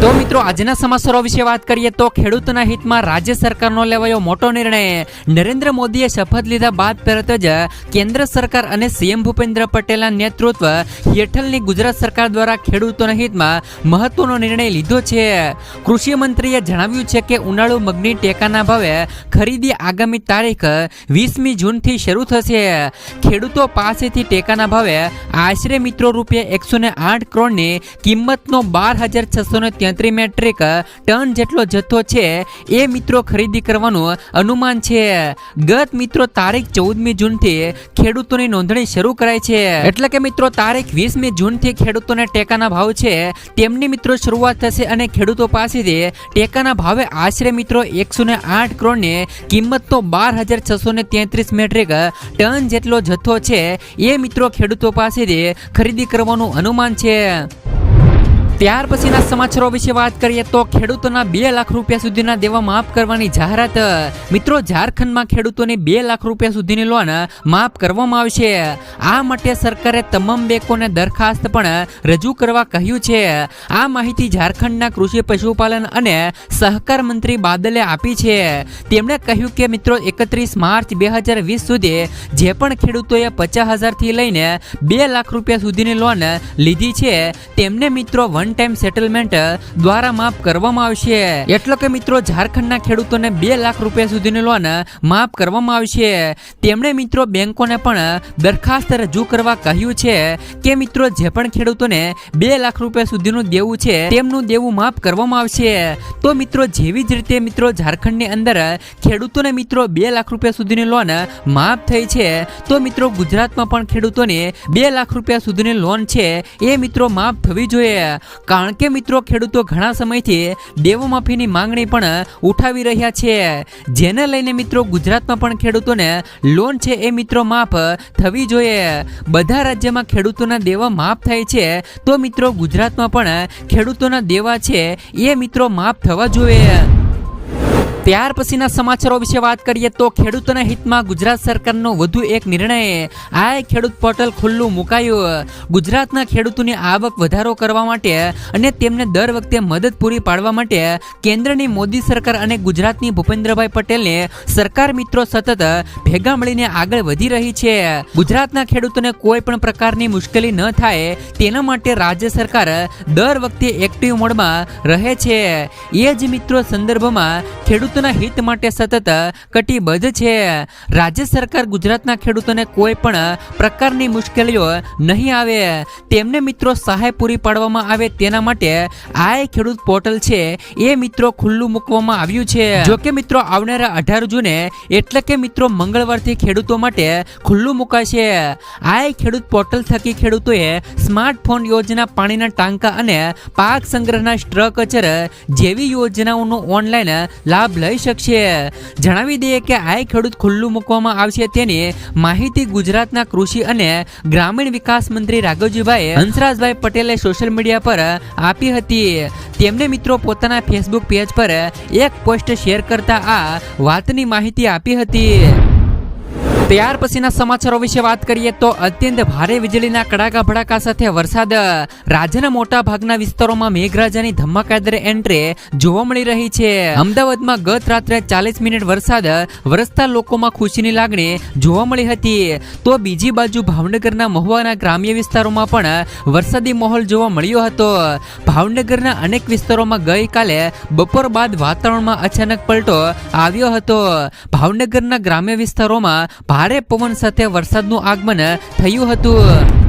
તો મિત્રો, આજના સમાચારો વિશે વાત કરીએ તો ખેડૂતોના હિતમાં રાજ્ય સરકારનો લેવાયો મોટો નિર્ણય. નરેન્દ્ર મોદીએ શપથ લીધા બાદ તરત જ કેન્દ્ર સરકાર અને સીએમ ભૂપેન્દ્ર પટેલના નેતૃત્વ હેઠળની ગુજરાત સરકાર દ્વારા ખેડૂતોના હિતમાં મહત્વનો નિર્ણય લીધો છે. કૃષિ મંત્રીએ જણાવ્યું છે કે ઉનાળુ મગની ટેકાના ભાવે ખરીદી આગામી તારીખ વીસમી જૂનથી શરૂ થશે. ખેડૂતો પાસેથી ટેકાના ભાવે આશરે મિત્રો રૂપિયા એકસો ને આઠ કરોડની કિંમતનો બાર હજાર છસો ને મેટ્રિક ટન જેટલો જથ્થો છે એ મિત્રો ખરીદી કરવાનું અનુમાન છે. ગત મિત્રો તારીખ ચૌદમી જૂનથી ખેડૂતોની નોંધણી શરૂ કરાઈ છે. એટલે કે મિત્રો તારીખ વીસમી જૂનથી ખેડૂતોને ટેકાના ભાવ છે. તેમની મિત્રો શરૂઆત થશે અને ખેડૂતો પાસેથી ટેકાના ભાવે આશરે મિત્રો એકસો ને આઠ કરોડની કિંમત તો બાર હજાર છસો ને તેત્રીસ મેટ્રિક ટન જેટલો જથ્થો છે એ મિત્રો ખેડૂતો પાસેથી ખરીદી કરવાનું અનુમાન છે. ત્યાર પછીના સમાચારો વિશે વાત કરીએ તો ખેડૂતોના બે લાખ રૂપિયા સુધીના દેવા માફ કરવાની જાહેરાત. મિત્રો, ઝારખંડમાં ખેડૂતોની બે લાખ રૂપિયા સુધીની લોન માફ કરવામાં આવશે. આ માટે સરકારે તમામ બેંકોને દરખાસ્ત પણ રજૂ કરવા કહ્યું છે. આ માહિતી ઝારખંડના કૃષિ પશુપાલન અને સહકાર મંત્રી બાદલે આપી છે. તેમણે કહ્યું કે, મિત્રો, એકત્રીસ માર્ચ બે હજાર વીસ સુધી જે પણ ખેડૂતોએ પચાસ હજારથી લઈને બે લાખ રૂપિયા સુધીની લોન લીધી છે, તેમને, મિત્રો, વન ટાઈમ સેટલમેન્ટ દ્વારા માફ કરવામાં આવશે. એટલે કે મિત્રો, ઝારખંડના ખેડૂતોને બે લાખ રૂપિયા સુધીની લોન માફ કરવામાં આવશે. તેમણે મિત્રો બેંકોને પણ દરખાસ્ત રજૂ કરવા કહ્યું છે કે મિત્રો, જે પણ ખેડૂતોને બે લાખ રૂપિયા સુધીનું દેવું છે, તેમનું દેવું માફ કરવામાં આવશે. તો મિત્રો, જેવી જ રીતે મિત્રો, ઝારખંડની અંદર ખેડૂતોને મિત્રો બે લાખ રૂપિયા સુધીની લોન માફ થઈ છે, તો મિત્રો, ગુજરાતમાં પણ ખેડૂતોને બે લાખ રૂપિયા સુધીની લોન છે, એ મિત્રો માફ થવી જોઈએ. કારણ કે મિત્રો, ખેડૂતો ઘણા સમયથી દેવો માફીની માંગણી પણ ઉઠાવી રહ્યા છે. જેને લઈને મિત્રો, ગુજરાતમાં પણ ખેડૂતોને લોન છે એ મિત્રો માફ થવી જોઈએ. બધા રાજ્યમાં ખેડૂતોના દેવા માફ થાય છે, તો મિત્રો ગુજરાતમાં પણ ખેડૂતોના દેવા છે એ મિત્રો માફ થવા જોઈએ. ત્યાર પછીના સમાચારો વિશે વાત કરીએ તો ખેડૂતોના હિતમાં ગુજરાત સરકારનો વધુ એક નિર્ણય. આ ખેડૂત પોર્ટલ ખુલ્લું મુકાયું. ગુજરાતના ખેડૂતોની આવક વધારો કરવા માટે અને તેમને દર વખતે મદદ પૂરી પાડવા માટે કેન્દ્રની મોદી સરકાર અને ગુજરાતની ભૂપેન્દ્રભાઈ પટેલને સરકાર મિત્રો સતત ભેગા મળીને આગળ વધી રહી છે. ગુજરાતના ખેડૂતોને કોઈ પણ પ્રકારની મુશ્કેલી ન થાય, તેના માટે રાજ્ય સરકાર દર વખતે એક્ટિવ મોડમાં રહે છે. એ જ મિત્રો સંદર્ભમાં ખેડૂત ખેડૂતોના હિત માટે સતત કટિબદ્ધ છે. રાજ્ય સરકાર ગુજરાતના ખેડૂતોને કોઈ પણ પ્રકારની મુશ્કેલીઓ નહીં આવે. તેમને મિત્રો સહાય પૂરી પાડવામાં આવે તેના માટે આ ખેડૂત પોર્ટલ છે. એ મિત્રો ખુલ્લું મૂકવામાં આવ્યું છે. જો મિત્રો આવનારા અઢાર જૂને એટલે કે મિત્રો મંગળવારથી ખેડૂતો માટે ખુલ્લું મુકાશે. આ ખેડૂત પોર્ટલ થકી ખેડૂતોએ સ્માર્ટફોન યોજના, પાણીના ટાંકા અને પાક સંગ્રહના સ્ટ્રકચર જેવી યોજનાઓનો ઓનલાઈન લાભ લઈ શકશે. જણાવી દઈએ કે આ ખેડૂત ખુલ્લું મૂકવામાં આવશે તેની માહિતી ગુજરાતના કૃષિ અને ગ્રામીણ વિકાસ મંત્રી રાઘવજીભાઈ હંસરાજભાઈ પટેલે સોશિયલ મીડિયા પર આપી હતી. તેમણે મિત્રો પોતાના ફેસબુક પેજ પર એક પોસ્ટ શેર કરતા આ વાતની માહિતી આપી હતી. ત્યાર પછીના સમાચારો વિશે વાત કરીએ તો અત્યંત ભારે વીજળીના કડાકા ભડાકા સાથે વરસાદ. રાજ્યના મોટા ભાગના વિસ્તારોમાં મેઘરાજાની ધમાકાદાર એન્ટ્રી જોવા મળી રહી છે. અમદાવાદમાં ગત રાત્રે ચાલીસ મિનિટ વરસાદ વરસતા લોકોમાં ખુશીની લાગણી જોવા મળી હતી. તો બીજી બાજુ ભાવનગરના મહુવાના ગ્રામ્ય વિસ્તારોમાં પણ વરસાદી માહોલ જોવા મળ્યો હતો. ભાવનગરના અનેક વિસ્તારોમાં ગઈકાલે બપોર બાદ વાતાવરણમાં અચાનક પલટો આવ્યો હતો. ભાવનગરના ગ્રામ્ય વિસ્તારોમાં ભારે પવન સાથે વરસાદનું આગમન થયું હતું.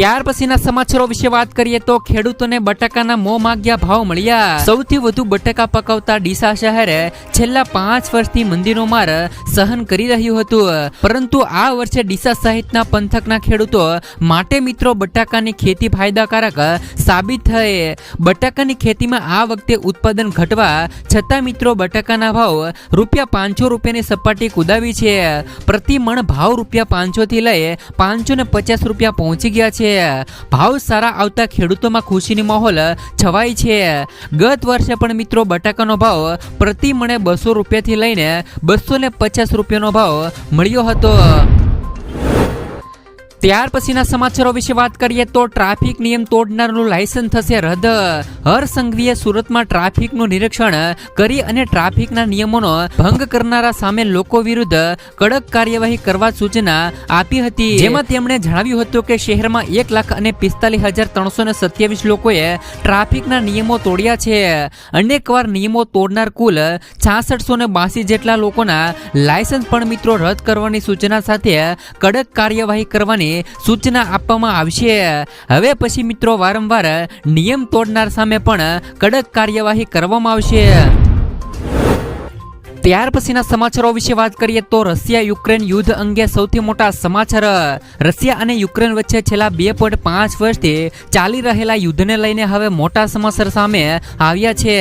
ત્યાર પછીના સમાચારો વિશે વાત કરીએ તો ખેડૂતોને બટાકાના મો માગ્યા ભાવ મળ્યા. સૌથી વધુ બટાકા પકવતા ડીસા શહેર છેલ્લા પાંચ વર્ષથી મંદીનો માર સહન કરી રહ્યું હતું. પરંતુ આ વર્ષે ડીસા સહિતના પંથકના ખેડૂતો માટે મિત્રો બટાકાની ખેતી ફાયદાકારક સાબિત થઈ બટાકાની ખેતીમાં આ વખતે ઉત્પાદન ઘટવા છતાં મિત્રો બટાકાના ભાવ રૂપિયા પાંચસો રૂપિયાની સપાટી કુદાવી છે. પ્રતિ મણ ભાવ રૂપિયા પાંચસો થી લઈ પાંચસો ને પચાસ રૂપિયા પહોંચી ગયા છે. ભાવ સારા આવતા ખેડૂતોમાં ખુશીની માહોલ છવાઈ છે. ગત વર્ષે પણ મિત્રો બટાકાનો ભાવ પ્રતિ મણે બસો રૂપિયાથી લઈને બસો ને પચાસ રૂપિયાનો ભાવ મળ્યો હતો. ત્યાર પછીના સમાચારો વિશે વાત કરીએ તો ટ્રાફિક નિયમ તોડનારનું લાયસન્સ થશે રદ. હર સંઘવીએ સુરતમાં ટ્રાફિકનું નિરીક્ષણ કરી અને ટ્રાફિકના નિયમોનો ભંગ કરનારા સામે લોકો વિરુદ્ધ કડક કાર્યવાહી કરવા સૂચના આપી હતી. જેમાં તેમણે જણાવ્યું હતું કે શહેરમાં એક લાખ અને પિસ્તાલીસ હજાર ત્રણસો ને સત્યાવીસ લોકોએ ટ્રાફિકના નિયમો તોડ્યા છે. અનેકવાર નિયમો તોડનાર કુલ છાસઠસો ને બાસી જેટલા લોકોના લાયસન્સ પણ મિત્રો રદ કરવાની સૂચના સાથે કડક કાર્યવાહી કરવાની સૂચના આપવામાં આવશે. હવે પછી મિત્રો વારંવાર નિયમ તોડનાર સામે પણ કડક કાર્યવાહી કરવામાં આવશે. ત્યાર પછીના સમાચારો વિશે વાત કરીએ તો રશિયા યુક્રેન યુદ્ધ અંગે સૌથી મોટા સમાચાર, રશિયા અને યુક્રેન વચ્ચે છેલ્લા બે પોઈન્ટ પાંચ વર્ષથી ચાલી રહેલા યુદ્ધને લઈને હવે મોટા સમાચાર સામે આવ્યા છે.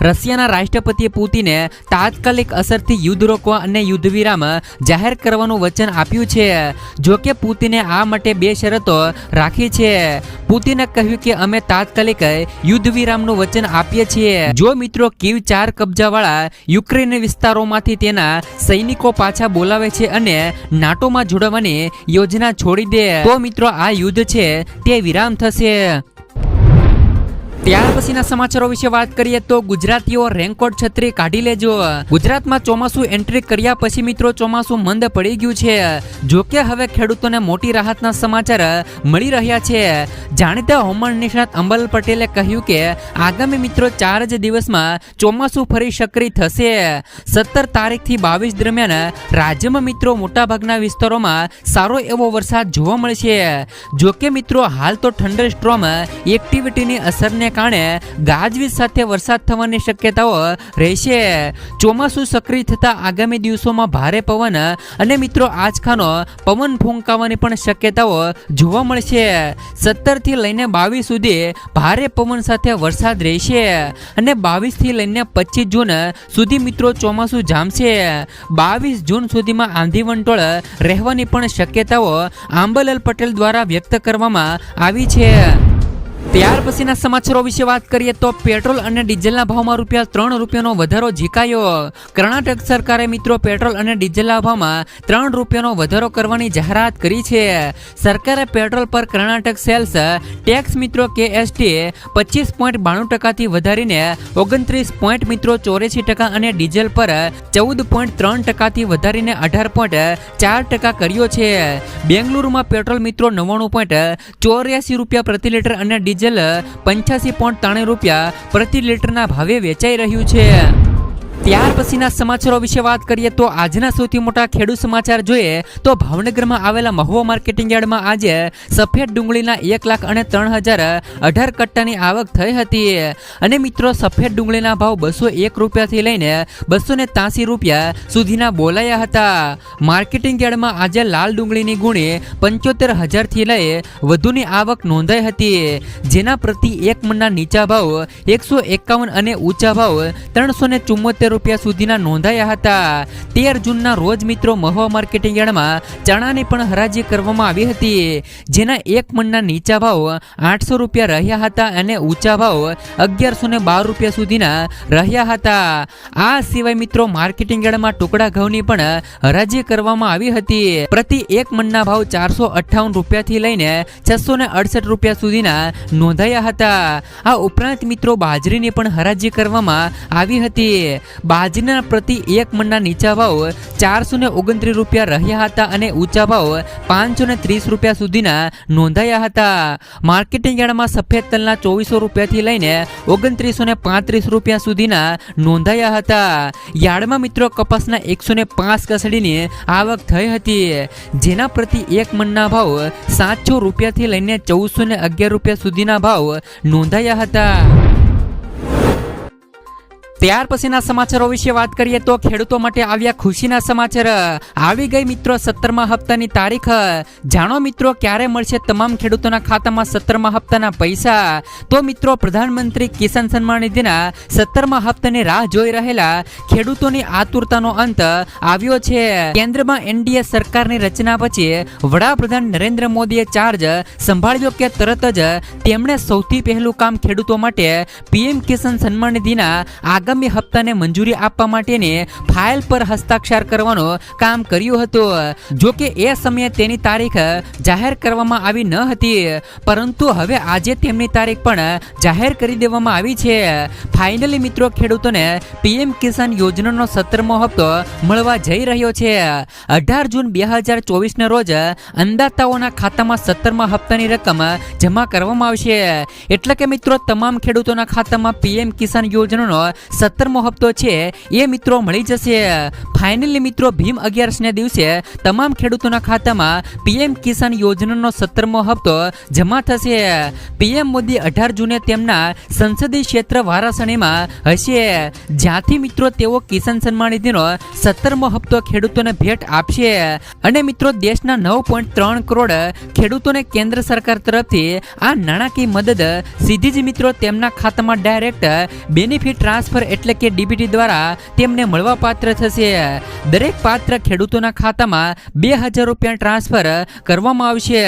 રશિયાના રાષ્ટ્રપતિ પુતિને તાત્કાલિક અસરથી યુદ્ધ રોકવા અને યુદ્ધ વિરામ જાહેર કરવાનું વચન આપ્યું છે. જો કે પુતિને આ માટે બે શરતો રાખી છે. પુતિને કહ્યું કે અમે તાત્કાલિક યુદ્ધ વિરામનું વચન આપીએ છીએ. જો મિત્રો કીવ ચાર કબજાવાળા યુક્રેન વિસ્તારોમાંથી તેના સૈનિકો પાછા બોલાવે છે અને નાટોમાં જોડવાની યોજના છોડી દે. તો મિત્રો, આ યુદ્ધ છે, તે વિરામ થશે. ત્યાર પછીના સમાચારો વિશે વાત કરીએ તો ગુજરાતીઓ રેનકોટ છત્રી કાઢી લેજો. ગુજરાતમાં ચોમાસું એન્ટ્રી કર્યા પછી મિત્રો ચોમાસું મંદ પડી ગયું છે. જો કે હવે ખેડૂતોને મોટી રાહતના સમાચાર મળી રહ્યા છે. જાણીતા હવામાન નિષ્ણાત અંબલ પટેલે કહ્યું કે, આગામી મિત્રો ચાર જ દિવસમાં ચોમાસું ફરી સક્રિય થશે. સત્તર તારીખથી બાવીસ દરમિયાન રાજ્યમાં મિત્રો મોટાભાગના વિસ્તારોમાં સારો એવો વરસાદ જોવા મળશે. જો કે મિત્રો હાલ તો ઠંડર સ્ટ્રોમ એક્ટિવિટીની અસરને કારણે ગાજવીજ સાથે વરસાદ થવાની શક્યતાઓ રહેશે. ચોમાસું સક્રિય થતા આગામી દિવસોમાં ભારે પવન અને મિત્રો આજકાનો પવન ફૂંકાવાની પણ શક્યતાઓ જોવા મળશે. સત્તરથી લઈને બાવીસ સુધી ભારે પવન સાથે વરસાદ રહેશે અને બાવીસથી લઈને પચીસ જૂન સુધી મિત્રો ચોમાસું જામશે. બાવીસ જૂન સુધીમાં આંધી વંટોળ રહેવાની પણ શક્યતાઓ આંબલાલ પટેલ દ્વારા વ્યક્ત કરવામાં આવી છે. ત્યાર પછીના સમાચારો વિશે વાત કરીએ તો પેટ્રોલ અને ડીઝલના ભાવમાં રૂપિયા ત્રણ રૂપિયાનો વધારો ઝીકાયો. કર્ણાટક સરકારે મિત્રો પેટ્રોલ અને ડીઝલના ભાવમાં ત્રણ રૂપિયાનો વધારો કરવાની જાહેરાત કરી છે. સરકારે પેટ્રોલ પર કર્ણાટક સેલ્સ ટેક્સ મિત્રો કેએસટી પચીસ પોઈન્ટ બાણું ટકાથી વધારીને ઓગણત્રીસ પોઈન્ટ મિત્રો ચોર્યાસી ટકા અને ડીઝલ પર ચૌદ પોઈન્ટ ત્રણ ટકાથી વધારીને અઢાર પોઈન્ટ ચાર ટકા કર્યો છે. બેંગલુરુમાં પેટ્રોલ મિત્રો નવ્વાણું પોઈન્ટ ચોર્યાસી રૂપિયા પ્રતિ લીટર અને ડીઝલ પંચ્યાસી પોઈન્ટ ત્રણ રૂપિયા પ્રતિ લીટરના ભાવે વેચાઈ રહ્યું છે. ત્યાર પછીના સમાચારો વિશે વાત કરીએ તો આજના સૌથી મોટા ખેડૂત સમાચાર જોઈએ તો ભાવનગરમાં આવેલા મહુવા માર્કેટિંગ યાર્ડમાં આજે સફેદ ડુંગળીના એક લાખ અને ત્રણ હજાર અઢાર કટ્ટાની આવક થઈ હતી. અને મિત્રો, સફેદ ડુંગળીના ભાવ બસો એક રૂપિયાથી લઈને બસો ને રૂપિયા સુધીના બોલાયા હતા. માર્કેટિંગ યાર્ડમાં આજે લાલ ડુંગળીની ગુણી પંચોતેર હજારથી લઈ વધુની આવક નોંધાઈ હતી. જેના પ્રતિ એક મણના નીચા ભાવ એકસો એકાવન અને ઊંચા ભાવ ત્રણસો ને ચુમ્મોતેર રૂપિયા સુધીના નોંધાયા હતા. તેર જૂનના રોજ મિત્રો મહુવા માર્કેટિંગ યાર્ડમાં ચણાની પણ હરાજી કરવામાં આવી હતી. જેના એક મણના નીચા ભાવ આઠસો રૂપિયા રહ્યા હતા અને ઊંચા ભાવ અગિયારસો ને બાર રૂપિયા સુધીના રહ્યા હતા. આ સિવાય મિત્રો માર્કેટિંગ યાર્ડમાં ટુકડા ઘઉંની પણ હરાજી કરવામાં આવી હતી. પ્રતિ એક મણના ભાવ ચારસો અઠ્ઠાવન રૂપિયાથી લઈને છસો ને અડસઠ રૂપિયા સુધીના નોંધાયા હતા. આ ઉપરાંત મિત્રો બાજરીની પણ હરાજી કરવામાં આવી હતી. બાજરીના પ્રતિ એક મણના નીચા ભાવ ચારસો ને ઓગણત્રીસ રૂપિયા રહ્યા હતા અને ઊંચા ભાવ પાંચસો ને ત્રીસ રૂપિયા સુધીના નોંધાયા હતા. માર્કેટિંગ યાર્ડમાં સફેદ તલના ચોવીસો રૂપિયાથી લઈને ઓગણત્રીસો ને પાંત્રીસ રૂપિયા સુધીના નોંધાયા હતા. યાર્ડમાં મિત્રો કપાસના એકસો ને પાંચ કસડીની આવક થઈ હતી. જેના પ્રતિ એક મણના ભાવ સાતસો રૂપિયાથી લઈને ચૌદસો ને અગિયાર રૂપિયા સુધીના ભાવ નોંધાયા હતા. ત્યાર પછીના સમાચારો વિશે વાત કરીએ તો ખેડૂતો માટે આવ્યા ખુશીના સમાચાર. આવી ગઈ મિત્રો સત્તરમા હપ્તાની તારીખ. જાણો મિત્રો ક્યારે મળશે તમામ ખેડૂતોના ખાતામાં સત્તરમા હપ્તાના પૈસા? તો મિત્રો પ્રધાનમંત્રી કિસાન સન્માન નિધિના સત્તરમા હપ્તાની રાહ જોઈ રહેલા ખેડૂતોની આતુરતાનો અંત આવ્યો છે. કેન્દ્રમાં એનડીએ સરકારની રચના પછી વડાપ્રધાન નરેન્દ્ર મોદીએ ચાર્જ સંભાળ્યો કે તરત જ તેમણે સૌથી પહેલું કામ ખેડૂતો માટે પીએમ કિસાન સન્માન નિધિના આગામી હપ્તાને મંજૂરી આપવા માટેની ફાઇલ પર હસ્તાક્ષર કરવાનું કામ કર્યું હતું. જો કે એ સમયે તેની તારીખ જાહેર કરવામાં આવી ન હતી, પરંતુ હવે આજે તેમની તારીખ પણ જાહેર કરી દેવામાં આવી છે. ફાઇનલી મિત્રો, ખેડૂતોને પીએમ કિસાન યોજનાનો સત્તરમો હપ્તો મળવા જઈ રહ્યો છે. અઢાર જૂન બે હજાર ચોવીસના રોજ અંદાતાઓના ખાતામાં સત્તરમા હપ્તાની રકમ જમા કરવામાં આવશે. એટલે કે મિત્રો, તમામ ખેડૂતોના ખાતામાં પીએમ કિસાન યોજનાનો સત્તરમો હપ્તો છે, એ મિત્રો મળી જશે. ફાઇનલી મિત્રો, ભીમ અગિયારસના દિવસે તમામ ખેડૂતોના ખાતામાં પીએમ કિસાન યોજનાનો સત્તરમો હપ્તો જમા થશે. પીએમ મોદી અઢાર જૂને તેમના સંસદીય ક્ષેત્ર વારાસણીમાં હશે. જ્યાંથી મિત્રો, તેઓ કિસાન સન્માન નિધિનો સત્તરમો હપ્તો ખેડૂતોને ભેટ આપશે. અને મિત્રો, દેશના નવ પોઈન્ટ ત્રણ કરોડ ખેડૂતોને કેન્દ્ર સરકાર તરફથી આ નાણાકીય મદદ સીધી જ મિત્રો તેમના ખાતામાં ડાયરેક્ટ બેનિફિટ ટ્રાન્સફર એટલે કે ડીબીટી દ્વારા તેમને મળવા પાત્ર થશે. દરેક પાત્ર ખેડૂતોના ખાતામાં બે હજાર રૂપિયા ટ્રાન્સફર કરવામાં આવશે.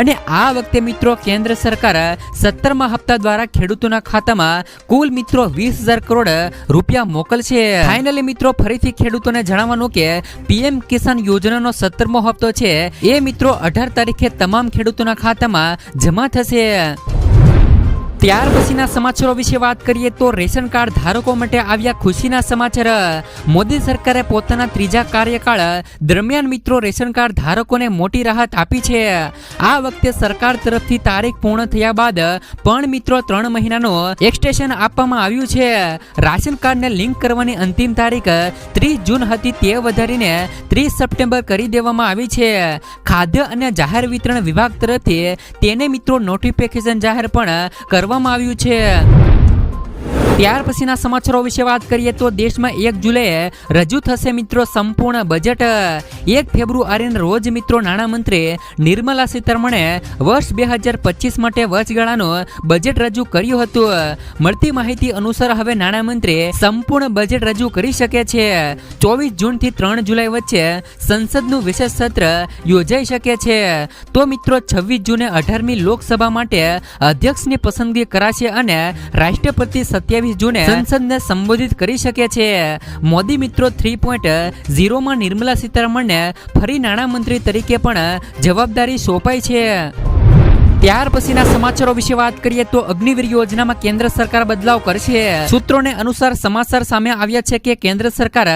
અને આ વખતે મિત્રો કેન્દ્ર સરકાર સત્તરમા હપ્તા દ્વારા ખેડૂતોના ખાતામાં કુલ મિત્રો વીસ હજાર કરોડ રૂપિયા મોકલશે. ફાઇનલી મિત્રો, ફરીથી ખેડૂતોને જણાવવાનું કે પીએમ કિસાન યોજનાનો સત્તરમો હપ્તો છે. એ મિત્રો, અઢાર તારીખે તમામ ખેડૂતોના ખાતામાં જમા થશે. ત્યાર પછીના સમાચારો વિશે વાત કરીએ તો રેશન કાર્ડ ધારકો માટે આવ્યા ખુશીના સમાચાર. મોદી સરકારે પોતાના ત્રીજા કાર્યકાળ દરમિયાન મિત્રો રેશન કાર્ડ ધારકોને મોટી રાહત આપી છે. આ વખતે સરકાર તરફથી તારીખ પૂર્ણ થયા બાદ પણ મિત્રો ત્રણ મહિનાનો એક્સટેશન આપવામાં આવ્યું છે. રાશન કાર્ડને લિંક કરવાની અંતિમ તારીખ ત્રીસ જૂન હતી તે વધારીને ત્રીસ સપ્ટેમ્બર કરી દેવામાં આવી છે. ખાદ્ય અને જાહેર વિતરણ વિભાગ તરફથી તેને મિત્રો નોટિફિકેશન જાહેર પણ કરવામાં આવ્યું છે. ત્યાર પછીના સમાચારો વિશે વાત કરીએ તો દેશમાં એક જુલાઈએ રજૂ થશે મિત્રો સંપૂર્ણ બજેટ. એક ફેબ્રુઆરીના રોજ મિત્રો નાણામંત્રી નિર્મલા સીતારમણે વર્ષ બે હજાર પચીસ માટે વચગાળાનું બજેટ રજૂ કર્યું હતું. મળતી માહિતી અનુસાર હવે નાણામંત્રી સંપૂર્ણ બજેટ રજૂ કરી શકે છે. ચોવીસ જૂનથી ત્રણ જુલાઈ વચ્ચે સંસદનું વિશેષ સત્ર યોજાઈ શકે છે. તો મિત્રો છવ્વીસ જૂને અઢારમી લોકસભા માટે અધ્યક્ષની પસંદગી કરાશે અને રાષ્ટ્રપતિ સત્યાવીસ જૂને સંસદને સંબોધિત કરી શકે છે. મોદી મિત્રો થ્રી પોઈન્ટ ઝીરોમાં નિર્મલા સીતારમણને ફરી નાણામંત્રી તરીકે પણ જવાબદારી સોંપાઈ છે. ત્યાર પછીના સમાચારો વિશે વાત કરીએ તો અગ્નિવીર યોજનામાં કેન્દ્ર સરકાર બદલાવ કરશે. સૂત્રોને અનુસાર સમાચાર સામે આવ્યા છે કે કેન્દ્ર સરકાર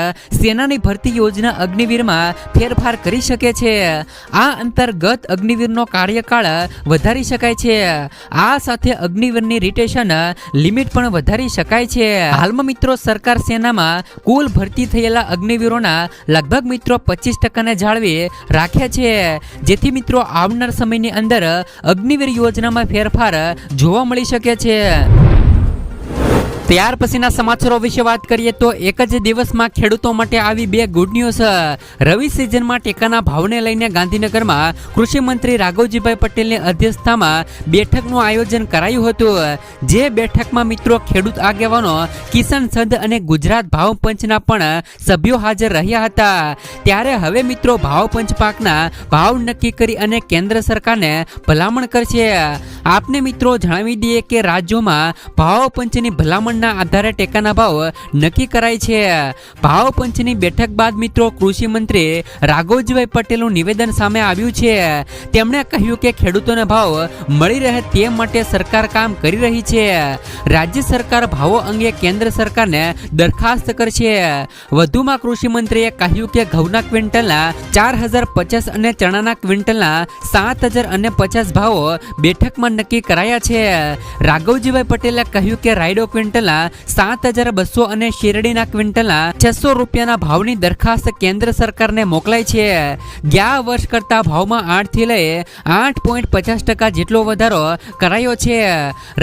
સેનાની ભરતી યોજના અગ્નિવીરમાં ફેરફાર કરી શકે છે. આ અંતર્ગત અગ્નિવીરનો કાર્યકાળ વધારી શકાય છે. આ સાથે અગ્નિવીરની રિટેશન લિમિટ પણ વધારી શકાય છે. હાલમાં મિત્રો સરકાર સેનામાં કુલ ભરતી થયેલા અગ્નિવીરોના લગભગ મિત્રો પચીસ ટકાને જાળવી રાખ્યા છે. જેથી મિત્રો આવનાર સમયની અંદર અગ્નિવીર યોજનામાં ફેરફાર જોવા મળી શકે છે. ત્યાર પછીના સમાચારો વિશે વાત કરીએ તો એક જ દિવસમાં ખેડૂતો માટે આવી બે ગુડ ન્યૂઝ રવિ સિઝનમાં ટેકાના ભાવને લઈને ગાંધીનગરમાં કૃષિ મંત્રી રાઘવજીભાઈ પટેલની અધ્યક્ષતામાં બેઠકનું આયોજન કરાયું હતું. જે બેઠકમાં મિત્રો ખેડૂત આગેવાનો, કિસાન સંઘ અને ગુજરાત ભાવ પંચના પણ સભ્યો હાજર રહ્યા હતા. ત્યારે હવે મિત્રો ભાવ પંચ પાકના ભાવ નક્કી કરી અને કેન્દ્ર સરકારને ભલામણ કરશે. આપને મિત્રો જણાવી દઈએ કે રાજ્યોમાં ભાવ પંચની ભલામણ ડિમાન્ડના આધારે ટેકાના ભાવ નક્કી કરાય છે. ભાવ પંચની બેઠક બાદ મિત્રો કૃષિ મંત્રી રાઘવજીભાઈ પટેલનું નિવેદન સામે આવ્યું છે. તેમણે કહ્યું કે ખેડૂતોને ભાવ મળી રહે તે માટે સરકાર કામ કરી રહી છે. રાજ્ય સરકાર ભાવો અંગે કેન્દ્ર સરકારને દરખાસ્ત કરશે. વધુમાં કૃષિ મંત્રીએ કહ્યું કે ઘઉંના ક્વિન્ટલના ચાર હજાર પચાસ અને ચણાના ક્વિન્ટલના સાત હજાર અને પચાસ ભાવો બેઠકમાં નક્કી કરાયા છે. રાઘવજીભાઈ પટેલે કહ્યું કે રાયડો ક્વિન્ટલના સાત હજાર બસો અને શેરડીના ક્વિન્ટલના છસો રૂપિયાના ભાવની દરખાસ્ત કેન્દ્ર સરકારને મોકલાઈ છે. ગયા વર્ષ કરતા ભાવમાં આઠથી લઈ આઠ પોઈન્ટ પચાસ ટકા જેટલો વધારો કરાયો છે.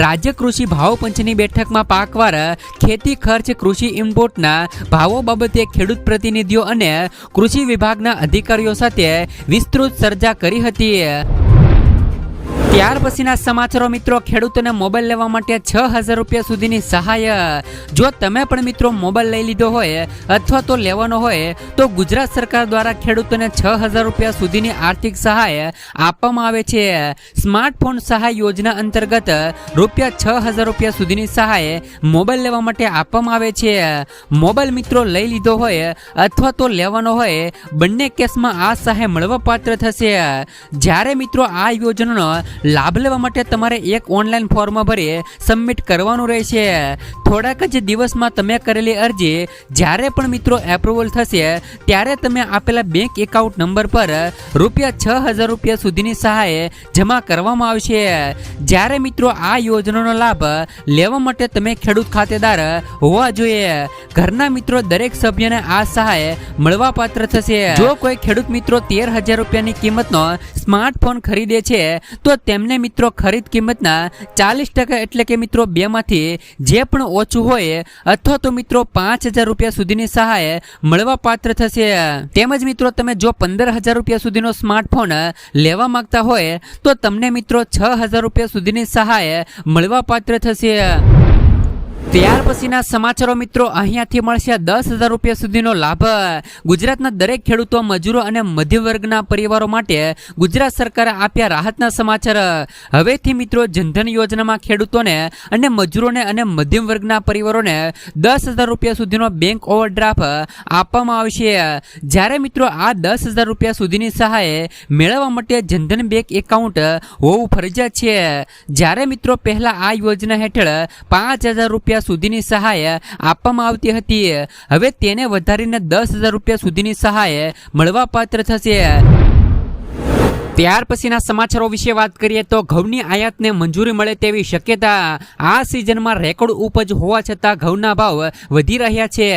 રાજ્ય કૃષિ ભાવ પંચની બેઠકમાં પાકવાર, ખેતી ખર્ચ, કૃષિ ઇમ્પોર્ટના ભાવો બાબતે ખેડૂત પ્રતિનિધિઓ અને કૃષિ વિભાગના અધિકારીઓ સાથે વિસ્તૃત ચર્ચા કરી હતી. ત્યાર પછીના સમાચારો મિત્રો, ખેડૂતોને મોબાઈલ લેવા માટે છ હજાર રૂપિયા સુધીની સહાય. જો તમે પણ મિત્રો મોબાઈલ લઈ લીધો હોય અથવા તો લેવાનો હોય, તો ગુજરાત સરકાર દ્વારા ખેડૂતોને છ હજાર રૂપિયા સુધીની આર્થિક સહાય આપવામાં આવે છે. સ્માર્ટફોન સહાય યોજના અંતર્ગત રૂપિયા છ હજાર રૂપિયા સુધીની સહાય મોબાઈલ લેવા માટે આપવામાં આવે છે. મોબાઈલ મિત્રો લઈ લીધો હોય અથવા તો લેવાનો હોય, બંને કેસમાં આ સહાય મળવા પાત્ર થશે. જ્યારે મિત્રો આ યોજનાનો લાભ લેવા માટે તમારે એક ઓનલાઈન ફોર્મ ભરી સબમિટ કરવાનું રહેશે. થોડાક જ દિવસમાં તમે કરેલી અરજી જ્યારે પણ મિત્રો એપ્રુવલ થશે, ત્યારે તમે આપેલા બેંક એકાઉન્ટ નંબર પર રૂપિયા છ હજાર રૂપિયા સુધીની સહાય જમા કરવામાં આવશે. જ્યારે મિત્રો આ યોજનાનો લાભ લેવા માટે તમે ખેડૂત ખાતેદાર હોવા જોઈએ. ઘરના મિત્રો દરેક સભ્યને આ સહાય મળવા પાત્ર થશે. જો કોઈ ખેડૂત મિત્રો તેર હજાર રૂપિયાની કિંમતનો સ્માર્ટફોન ખરીદે છે, તો તેમને મિત્રો ખરીદ કિંમતના ચાલીસ ટકા એટલે કે મિત્રો બેમાંથી જે પણ ઓછું હોય અથવા તો મિત્રો પાંચ હજાર રૂપિયા સુધીની સહાય મળવા પાત્ર થશે. તેમજ મિત્રો તમે જો પંદર હજાર રૂપિયા સુધીનો સ્માર્ટફોન લેવા માંગતા હોય તો તમને મિત્રો છ હજાર રૂપિયા સુધીની સહાય મળવા પાત્ર થશે. ત્યાર પછીના સમાચારો મિત્રો અહીંયાથી મળશે દસ હજાર રૂપિયા સુધીનો લાભ. ગુજરાતના દરેક ખેડૂતો, મજૂરો અને મધ્યમ વર્ગના પરિવારો માટે ગુજરાત સરકારે આપ્યા રાહતના સમાચાર. હવેથી મિત્રો જનધન યોજનામાં ખેડૂતોને અને મજૂરોને અને મધ્યમ વર્ગના પરિવારોને દસ હજાર રૂપિયા સુધીનો બેંક ઓવરડ્રાફ્ટ આપવામાં આવશે. જ્યારે મિત્રો આ દસ હજાર રૂપિયા સુધીની સહાય મેળવવા માટે જનધન બેંક એકાઉન્ટ હોવું ફરજિયાત છે. જ્યારે મિત્રો પહેલાં આ યોજના હેઠળ પાંચ હજાર રૂપિયા સુધીની સહાય આપવામાં આવતી હતી. હવે તેને વધારીને દસ હજાર રૂપિયા સુધીની સહાય મળવા પાત્ર થશે. ત્યાર પછીના સમાચારો વિશે વાત કરીએ તો ઘઉંની આયાતને મંજૂરી મળે તેવી શક્યતા આ સિઝનમાં રેકોર્ડ ઉપજ હોવા છતાં ઘઉંના ભાવ વધી રહ્યા છે.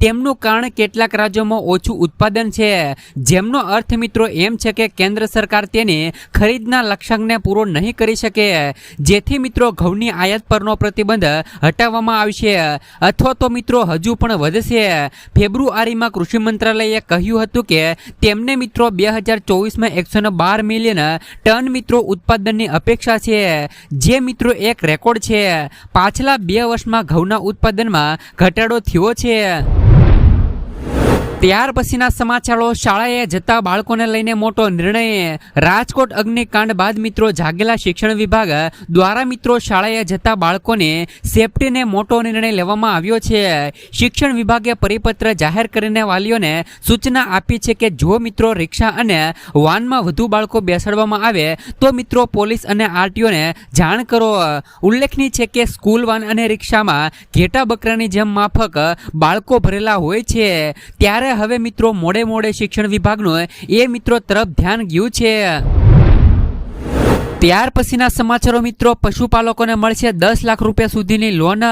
તેમનું કારણ કેટલાક રાજ્યોમાં ઓછું ઉત્પાદન છે. જેમનો અર્થ મિત્રો એમ છે કે કેન્દ્ર સરકાર તેની ખરીદના લક્ષ્યાંકને પૂરો નહીં કરી શકે. જેથી મિત્રો ઘઉંની આયાત પરનો પ્રતિબંધ હટાવવામાં આવશે. અથવા તો મિત્રો હજુ પણ વધશે. ફેબ્રુઆરીમાં કૃષિ મંત્રાલયે કહ્યું હતું કે તેમને મિત્રો બે હજાર ચોવીસમાં એકસો બાર મિલિયન ટન મિત્રો ઉત્પાદનની અપેક્ષા છે. જે મિત્રો એક રેકોર્ડ છે. પાછલા બે વર્ષમાં ઘઉંના ઉત્પાદનમાં ઘટાડો થયો છે. ત્યાર પછીના સમાચારો, શાળાએ જતા બાળકોને લઈને મોટો નિર્ણય. રાજકોટ અગ્નિકાંડ બાદ મિત્રો જાગેલા શિક્ષણ વિભાગ દ્વારા મિત્રો શાળાએ જતા બાળકોને સેફટીને મોટો નિર્ણય લેવામાં આવ્યો છે. શિક્ષણ વિભાગે પરિપત્ર જાહેર કરીને વાલીઓને સૂચના આપી છે કે જો મિત્રો રિક્ષા અને વાનમાં વધુ બાળકો બેસાડવામાં આવે, તો મિત્રો પોલીસ અને આરટીઓને જાણ કરો. ઉલ્લેખનીય છે કે સ્કૂલ વાન અને રિક્ષામાં ઘેટા બકરાની જેમ માફક બાળકો ભરેલા હોય છે. ત્યારે હવે મિત્રો મોડે મોડે શિક્ષણ વિભાગનું એ મિત્રો તરફ ધ્યાન ગયું છે. ત્યાર પછીના સમાચારો મિત્રો, પશુપાલકોને મળશે દસ લાખ રૂપિયા સુધીની લોન.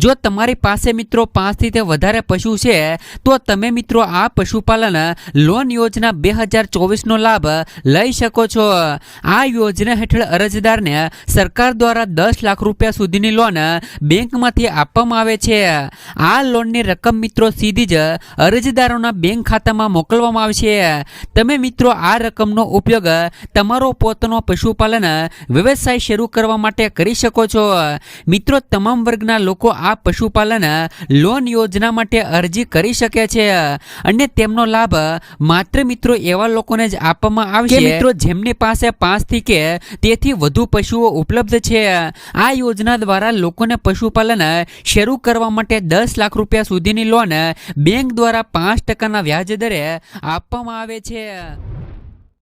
જો તમારી પાસે મિત્રો પાંચથી તે વધારે પશુ છે, તો તમે મિત્રો આ પશુપાલન લોન યોજના બે હજાર ચોવીસનો લાભ લઈ શકો છો. આ યોજના હેઠળ અરજદારને સરકાર દ્વારા દસ લાખ રૂપિયા સુધીની લોન બેંકમાંથી આપવામાં આવે છે. આ લોનની રકમ મિત્રો સીધી જ અરજદારોના બેંક ખાતામાં મોકલવામાં આવશે. તમે મિત્રો આ રકમનો ઉપયોગ તમારો પોતાનો પશુપાલન પશુપાલન વ્યવસાય શરૂ કરવા માટે કરી શકો છો. મિત્રો તમામ વર્ગના લોકો આ પશુપાલન લોન યોજના માટે અરજી કરી શકે છે. અને તેમનો લાભ માત્ર મિત્રો એવા લોકોને જ આપવામાં આવશે મિત્રો જેમની પાસે પાંચથી કે તેથી વધુ પશુઓ ઉપલબ્ધ છે. આ યોજના દ્વારા લોકોને પશુપાલન શરૂ કરવા માટે દસ લાખ રૂપિયા સુધીની લોન બેંક દ્વારા પાંચ ટકાના વ્યાજ દરે આપવામાં આવે છે.